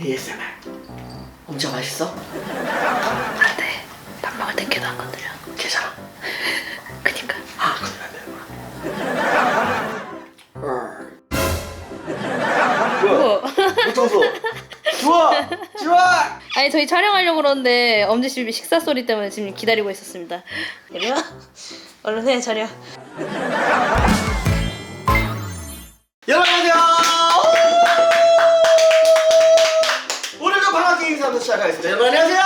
ASMR 엄청 맛있어? 안돼 밥 먹을 땐 걔도 안 건드려. 괜찮아 그니까. 아. 안 되는 뭐? 청소 좋아. 좋아. 아니 저희 촬영하려고 그러는데 엄지 씨 식사 소리 때문에 지금 기다리고 있었습니다. 내려 얼른 해 자려. 여러분 안녕 인사부터 시작하겠습니다. 여러분 안녕하세요.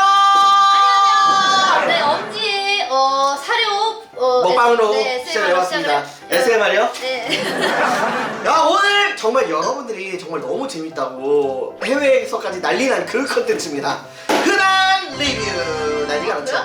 네 엄지 어 사료 어, 먹방으로 네, 시작해봤습니다. 시작을- SMR이요? 네. 야 오늘 정말 여러분들이 정말 너무 재밌다고 해외에서까지 난리난 그 컨텐츠입니다. 흔한 리뷰. 난리가 났죠?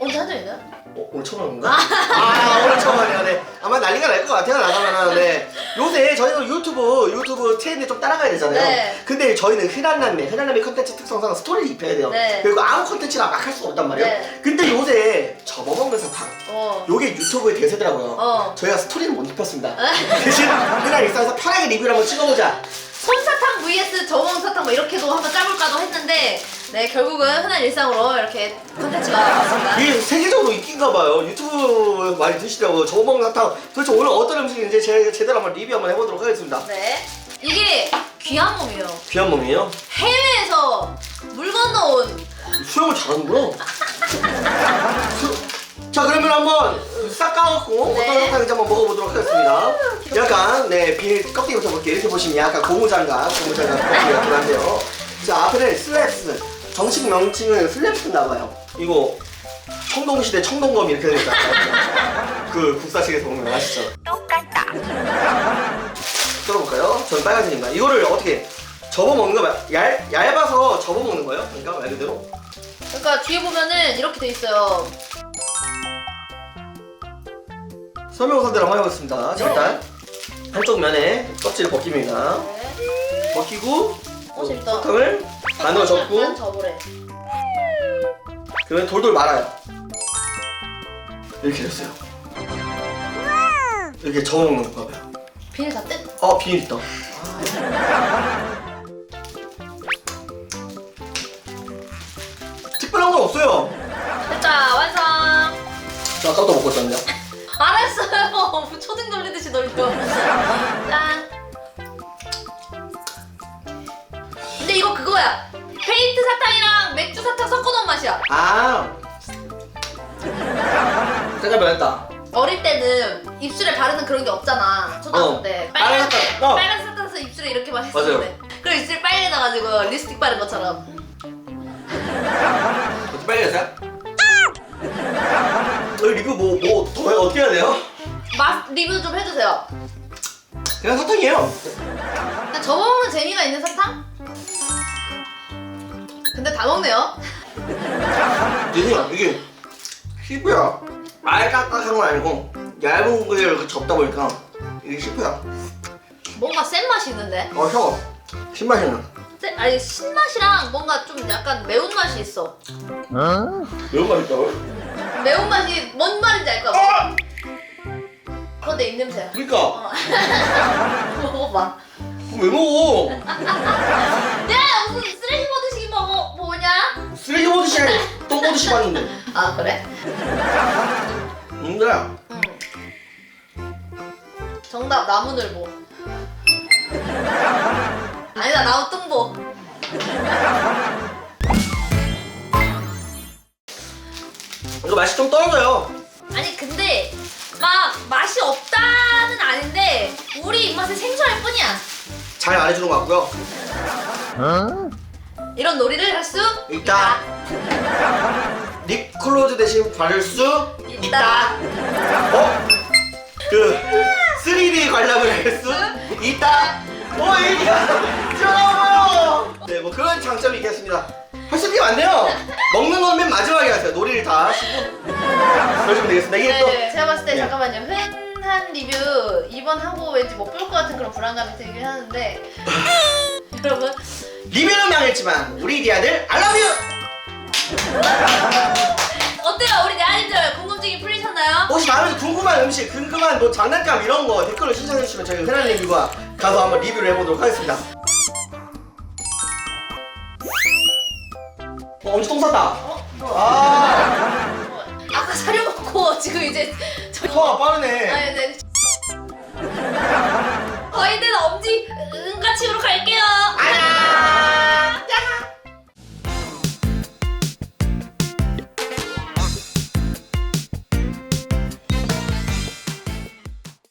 언제 한적 있나요? 어, 오늘 처음 하는 건가? 아. 오늘 처음 하네요 네. 아마 난리가 날 것 같아요 나가면은 네. 요새 저희도 유튜브 유튜브 트렌드 좀 따라가야 되잖아요. 네. 근데 저희는 흔한 남매 흔한 남매 컨텐츠 특성상 스토리를 입혀야 돼요. 네. 그리고 아무 컨텐츠나 막 할 수가 없단 말이에요. 네. 근데 요새 접어먹는 사탕. 어. 요게 유튜브의 대세더라고요. 어. 저희가 스토리는 못 입혔습니다. 대신 그냥 일상에서 편하게 리뷰를 한번 찍어보자. 솜사탕 vs 저온 사탕 뭐 이렇게도 네 결국은 흔한 일상으로 이렇게 컨텐츠가 왔습니다. 이게 세계적으로 인기인가 봐요. 유튜브 많이 드시더라고요 저먹는 사탕 도대체 오늘 어떤 음식인지 제, 제대로 한번 리뷰 한번 해보도록 하겠습니다. 네. 이게 귀한 몸이에요. 귀한 몸이에요? 해외에서 물 건너온. 수영을 잘하는구나. 수- 자 그러면 한번 싹 까놓고 네. 어떤 사탕인지 한번 먹어보도록 하겠습니다. 약간 네 비닐 껍데기부터 볼게요. 이렇게 보시면 약간 고무장갑 고무장갑 껍데기 같긴 한데요. 자 앞에는 슬랩스 정식 명칭은 슬랩스인가 봐요. 이거 청동시대 청동검 이렇게 되니까 그 국사식에서 보면 아시죠? 똑같다. 들어볼까요? 전 빨간색입니다. 이거를 어떻게 접어먹는 거 얇, 얇아서 접어먹는 거예요? 그러니까 말 그대로? 그러니까 뒤에 보면은 이렇게 돼 있어요. 설명서대로 한번 해보겠습니다. 자 일단 한쪽 면에 껍질을 벗깁니다. 네. 벗기고 어, 재밌다. 사탕을 반으로 접고. 반 접으래. 그러면 돌돌 말아요. 이렇게 됐어요. 이렇게 접어먹는 거 봐봐요. 비닐 다 뜯. 어 비닐 있다. 특별한 건 없어요. 됐다 완성. 자 아까부터 먹고 있었는데 알았어요. 초등 돌리듯이 돌려 그거야 페인트 사탕이랑 맥주 사탕 섞어놓은 맛이야 아 색깔 변했다 어릴 때는 입술에 바르는 그런 게 없잖아 초등학교 어. 때 빨간 빨간 사탕, 어. 빨간 사탕 서 입술에 이렇게 막 했었는데 그럼 입술이 빨개져가지고 립스틱 바른 것처럼 어떻게 빨개졌어요? 저희 리뷰 뭐, 뭐, 더 어떻게 해야 돼요? 맛 리뷰 좀 해주세요 그냥 사탕이에요. 그냥 접어먹는 재미가 있는 사탕? 근데 다 먹네요 이게, 이게 피부야. 알깍딱한 건 아니고 얇은 거를 이렇게 접다 보니까 이게 피부야. 뭔가 센 맛이 있는데 어, 혀. 신맛이 나. 센- 아니 신맛이랑 뭔가 좀 약간 매운맛이 있어 매운 맛 있다고? 매운맛이 뭔 말인지 알 거야 아! 그건 내 입냄새야 그니까. 어. 먹어봐 그거 왜 먹어? 야 무슨 쓰레기? 쓰레기 보듯이 아니, 똥 보듯이 봤는데. 아 그래? 뭔데야? 응 정답 나무늘보 아니다 나무뚱보 이거 맛이 좀 떨어져요. 아니 근데 막 맛이 없다는 아닌데 우리 입맛에 생소할 뿐이야 잘 말해주는 것 같고요. 이런 놀이를 할 수 있다. 립 클로즈 대신 바를 수 있다. 있다. 어? 그 3D 관람을 할 수 있다. 어, 얘기가 튀어나와요. 네, 뭐 그런 장점이 있겠습니다. 할 수 있게 많네요. 먹는 건 맨 마지막에 하세요. 놀이를 다 하시고 그러시면 되겠습니다. 이게 또 네, 제가 봤을 때 네. 잠깐만요 흔한 리뷰 이번 하고 왠지 못 볼 것 같은 그런 불안감이 들긴 하는데 망했지만 우리 디아들 알라뷰. 어때요 우리 내아님들 궁금증이 풀리셨나요? 혹시 다음에 궁금한 음식, 궁금한 뭐 장난감 이런 거 댓글로 신청해 주시면 저희 흔한 리뷰가 가서 한번 리뷰를 해보도록 하겠습니다. 어, 엄지 똥 쌌다. 어? 아, 아까 사료 먹고 지금 이제 저 소화가 빠르네. 아, 네. 저희는 엄지 응가치으로 갈게요. 아니야,